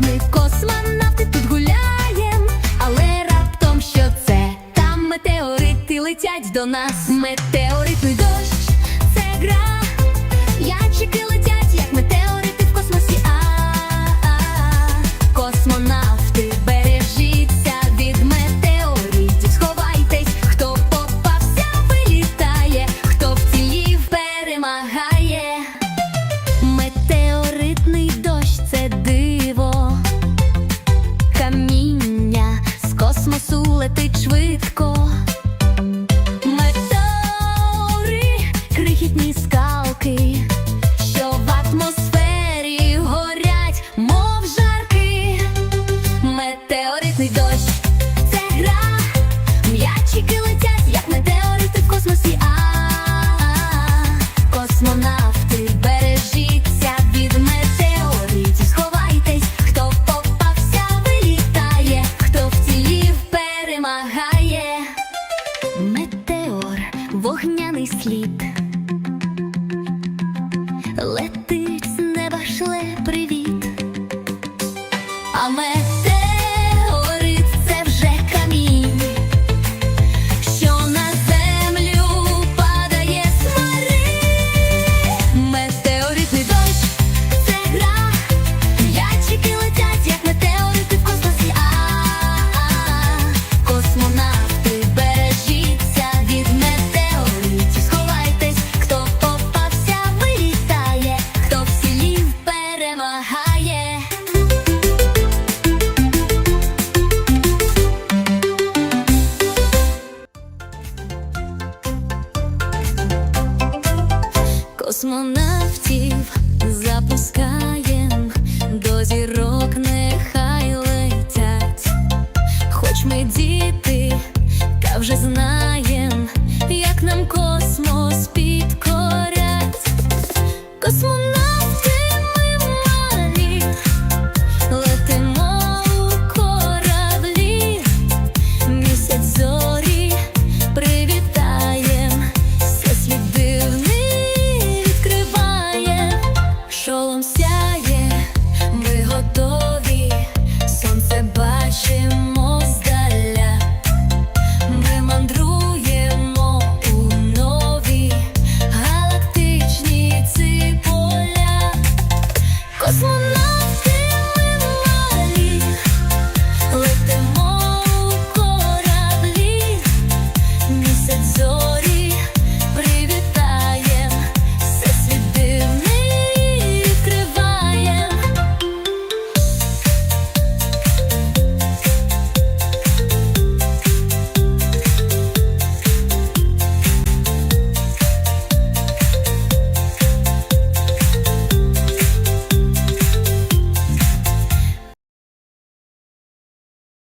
ми космонавти тут гуляєм, але раптом що це? Там метеорити летять до нас. Метеоритний дощ, це гра, ячики летять, як метеорити в космосі. А, -а, -а. космонавт. Вогняний слід. Летить з неба шле привіт. А метеорит космонавтів запускає.